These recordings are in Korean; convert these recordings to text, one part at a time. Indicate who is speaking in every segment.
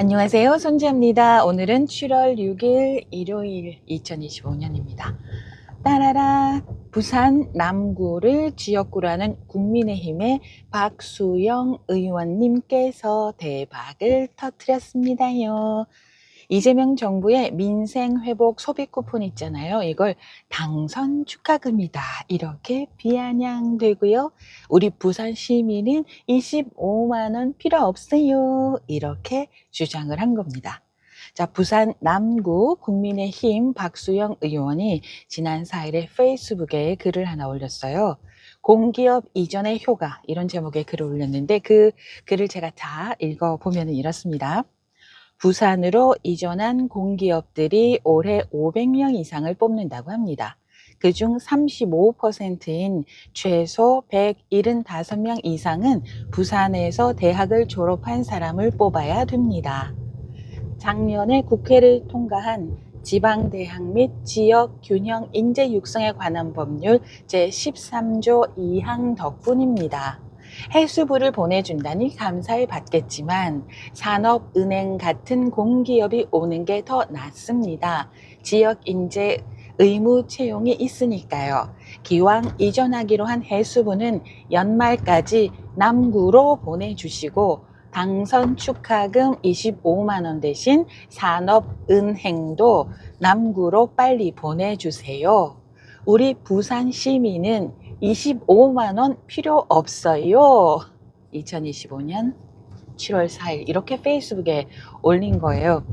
Speaker 1: 안녕하세요. 손지입니다. 오늘은 7월 6일 일요일 2025년입니다. 따라라 부산 남구를 지역구로 하는 국민의힘의 박수영 의원님께서 대박을 터뜨렸습니다요. 이재명 정부의 민생 회복 소비 쿠폰 있잖아요. 이걸 당선 축하금이다. 이렇게 비아냥되고요. 우리 부산 시민은 25만 원 필요 없어요. 이렇게 주장을 한 겁니다. 자, 부산 남구 국민의힘 박수영 의원이 지난 4일에 페이스북에 글을 하나 올렸어요. 공기업 이전의 효과 이런 제목의 글을 올렸는데 그 글을 제가 다 읽어보면 이렇습니다. 부산으로 이전한 공기업들이 올해 500명 이상을 뽑는다고 합니다. 그중 35%인 최소 175명 이상은 부산에서 대학을 졸업한 사람을 뽑아야 됩니다. 작년에 국회를 통과한 지방대학 및 지역 균형 인재 육성에 관한 법률 제13조 2항 덕분입니다. 해수부를 보내준다니 감사를 받겠지만 산업은행 같은 공기업이 오는 게 더 낫습니다. 지역 인재 의무 채용이 있으니까요. 기왕 이전하기로 한 해수부는 연말까지 남구로 보내주시고 당선 축하금 25만 원 대신 산업은행도 남구로 빨리 보내주세요. 우리 부산 시민은 25만 원 필요 없어요. 2025년 7월 4일 이렇게 페이스북에 올린 거예요.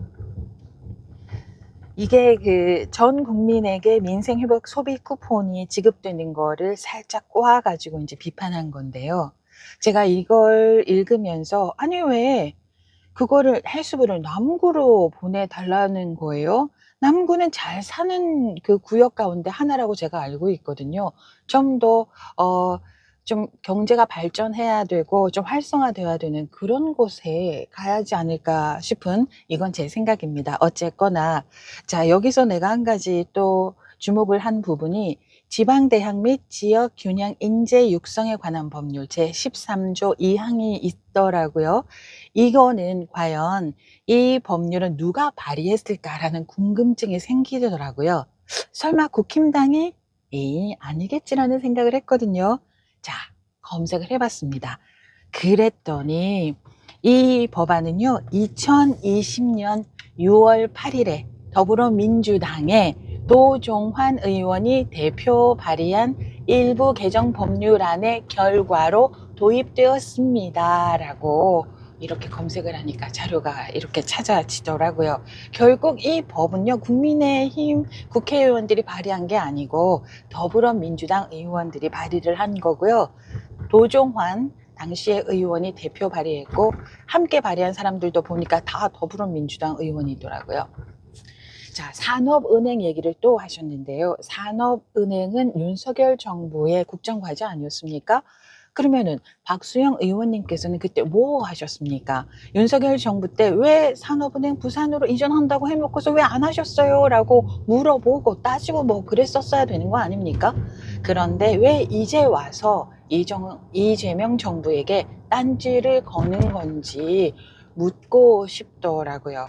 Speaker 1: 이게 그 전 국민에게 민생 회복 소비 쿠폰이 지급되는 거를 살짝 꼬아 가지고 이제 비판한 건데요. 제가 이걸 읽으면서 아니 왜 그거를 해수부를 남구로 보내달라는 거예요? 남구는 잘 사는 그 구역 가운데 하나라고 제가 알고 있거든요. 좀 더, 어, 좀 경제가 발전해야 되고 좀 활성화돼야 되는 그런 곳에 가야지 않을까 싶은 이건 제 생각입니다. 어쨌거나, 자, 여기서 내가 한 가지 또 주목을 한 부분이 지방대학 및 지역 균형 인재 육성에 관한 법률 제 13조 2항이 있더라고요. 이거는 과연 이 법률은 누가 발의했을까라는 궁금증이 생기더라고요. 설마 국힘당이? 이 아니겠지라는 생각을 했거든요. 자, 검색을 해봤습니다. 그랬더니 이 법안은요, 2020년 6월 8일에 더불어민주당의 노종환 의원이 대표 발의한 일부 개정 법률안의 결과로 도입되었습니다. 라고 이렇게 검색을 하니까 자료가 이렇게 찾아지더라고요. 결국 이 법은요, 국민의힘 국회의원들이 발의한 게 아니고 더불어민주당 의원들이 발의를 한 거고요. 도종환 당시의 의원이 대표 발의했고 함께 발의한 사람들도 보니까 다 더불어민주당 의원이더라고요. 자, 산업은행 얘기를 또 하셨는데요. 산업은행은 윤석열 정부의 국정과제 아니었습니까? 그러면은 박수영 의원님께서는 그때 뭐 하셨습니까? 윤석열 정부 때 왜 산업은행 부산으로 이전한다고 해놓고서 왜 안 하셨어요? 라고 물어보고 따지고 뭐 그랬었어야 되는 거 아닙니까? 그런데 왜 이제 와서 이정, 이재명 정부에게 딴지를 거는 건지 묻고 싶더라고요.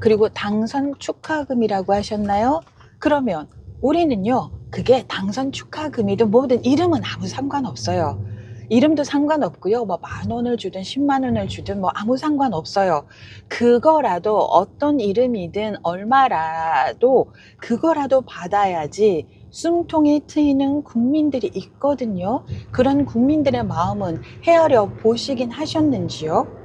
Speaker 1: 그리고 당선 축하금이라고 하셨나요? 그러면 우리는요, 그게 당선 축하금이든 뭐든 이름은 아무 상관없어요. 이름도 상관없고요. 뭐 만 원을 주든 10만 원을 주든 뭐 아무 상관없어요. 그거라도 어떤 이름이든 얼마라도 그거라도 받아야지 숨통이 트이는 국민들이 있거든요. 그런 국민들의 마음은 헤아려 보시긴 하셨는지요?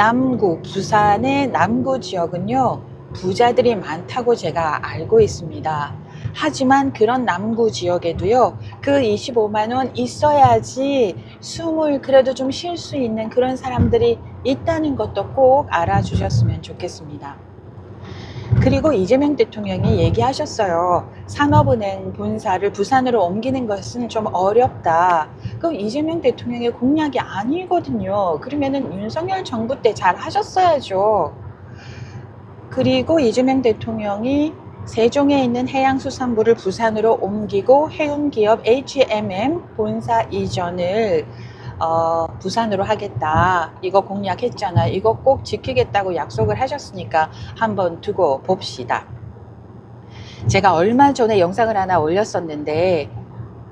Speaker 1: 남구, 부산의 남구 지역은요, 부자들이 많다고 제가 알고 있습니다. 하지만 그런 남구 지역에도요, 그 25만원 있어야지 숨을 그래도 좀 쉴 수 있는 그런 사람들이 있다는 것도 꼭 알아주셨으면 좋겠습니다. 그리고 이재명 대통령이 얘기하셨어요. 산업은행 본사를 부산으로 옮기는 것은 좀 어렵다. 그럼 이재명 대통령의 공약이 아니거든요. 그러면은 윤석열 정부 때 잘 하셨어야죠. 그리고 이재명 대통령이 세종에 있는 해양수산부를 부산으로 옮기고 해운기업 HMM 본사 이전을 어, 부산으로 하겠다. 이거 공약했잖아. 이거 꼭 지키겠다고 약속을 하셨으니까 한번 두고 봅시다. 제가 얼마 전에 영상을 하나 올렸었는데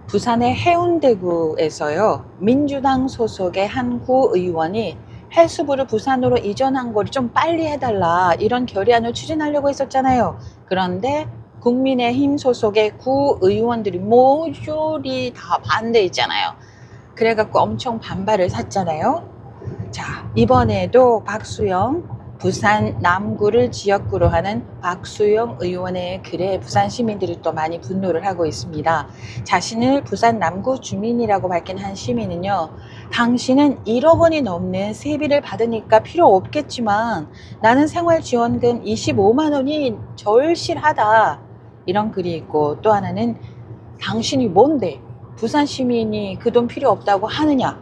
Speaker 1: 부산의 해운대구에서요 민주당 소속의 한 구 의원이 해수부를 부산으로 이전한 거를 좀 빨리 해달라 이런 결의안을 추진하려고 했었잖아요. 그런데 국민의힘 소속의 구 의원들이 모조리 다 반대했잖아요. 그래갖고 엄청 반발을 샀잖아요. 자 이번에도 박수영 부산 남구를 지역구로 하는 박수영 의원의 글에 부산 시민들이 또 많이 분노를 하고 있습니다. 자신을 부산 남구 주민이라고 밝힌 한 시민은요, 당신은 1억 원이 넘는 세비를 받으니까 필요 없겠지만 나는 생활지원금 25만 원이 절실하다. 이런 글이 있고 또 하나는 당신이 뭔데 부산 시민이 그 돈 필요 없다고 하느냐?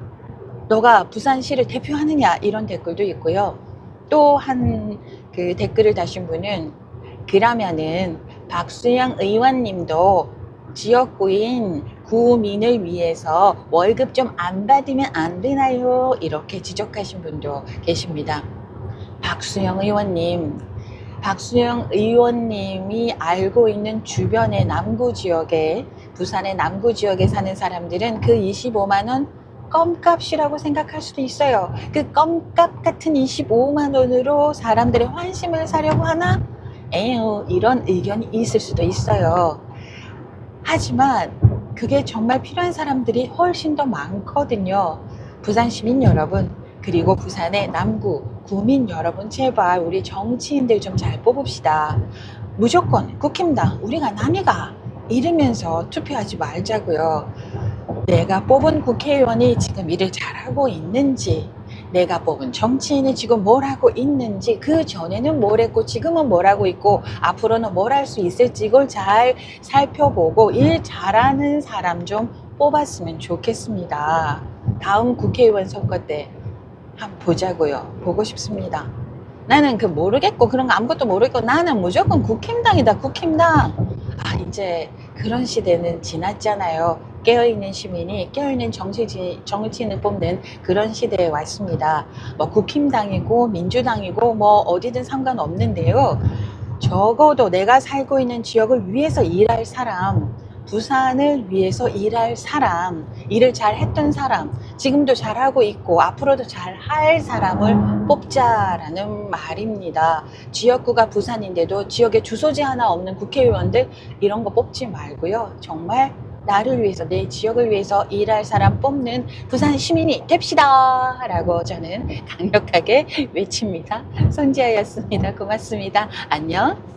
Speaker 1: 너가 부산시를 대표하느냐? 이런 댓글도 있고요. 또 한 그 댓글을 다신 분은 그러면은 박수영 의원님도 지역구인 구민을 위해서 월급 좀 안 받으면 안 되나요? 이렇게 지적하신 분도 계십니다. 박수영 의원님, 박수영 의원님이 알고 있는 주변의 남구 지역에 부산의 남구 지역에 사는 사람들은 그 25만 원 껌값이라고 생각할 수도 있어요. 그 껌값 같은 25만 원으로 사람들의 환심을 사려고 하나? 에휴, 이런 의견이 있을 수도 있어요. 하지만 그게 정말 필요한 사람들이 훨씬 더 많거든요. 부산 시민 여러분, 그리고 부산의 남구 구민 여러분, 제발 우리 정치인들 좀 잘 뽑읍시다. 무조건 국힘당 우리가 남이가 이러면서 투표하지 말자고요. 내가 뽑은 국회의원이 지금 일을 잘하고 있는지, 내가 뽑은 정치인이 지금 뭘 하고 있는지, 그 전에는 뭘 했고, 지금은 뭘 하고 있고, 앞으로는 뭘 할 수 있을지, 이걸 잘 살펴보고, 일 잘하는 사람 좀 뽑았으면 좋겠습니다. 다음 국회의원 선거 때 한번 보자고요. 보고 싶습니다. 나는 그 모르겠고, 그런 거 아무것도 모르겠고, 나는 무조건 국힘당이다, 국힘당. 아, 이제 그런 시대는 지났잖아요. 깨어있는 시민이 깨어있는 정치지, 정치인을 뽑는 그런 시대에 왔습니다. 뭐 국힘당이고 민주당이고 뭐 어디든 상관없는데요. 적어도 내가 살고 있는 지역을 위해서 일할 사람, 부산을 위해서 일할 사람, 일을 잘 했던 사람, 지금도 잘하고 있고 앞으로도 잘 할 사람을 뽑자라는 말입니다. 지역구가 부산인데도 지역에 주소지 하나 없는 국회의원들 이런 거 뽑지 말고요. 정말 나를 위해서 내 지역을 위해서 일할 사람 뽑는 부산 시민이 됩시다 라고 저는 강력하게 외칩니다. 손지아였습니다. 고맙습니다. 안녕.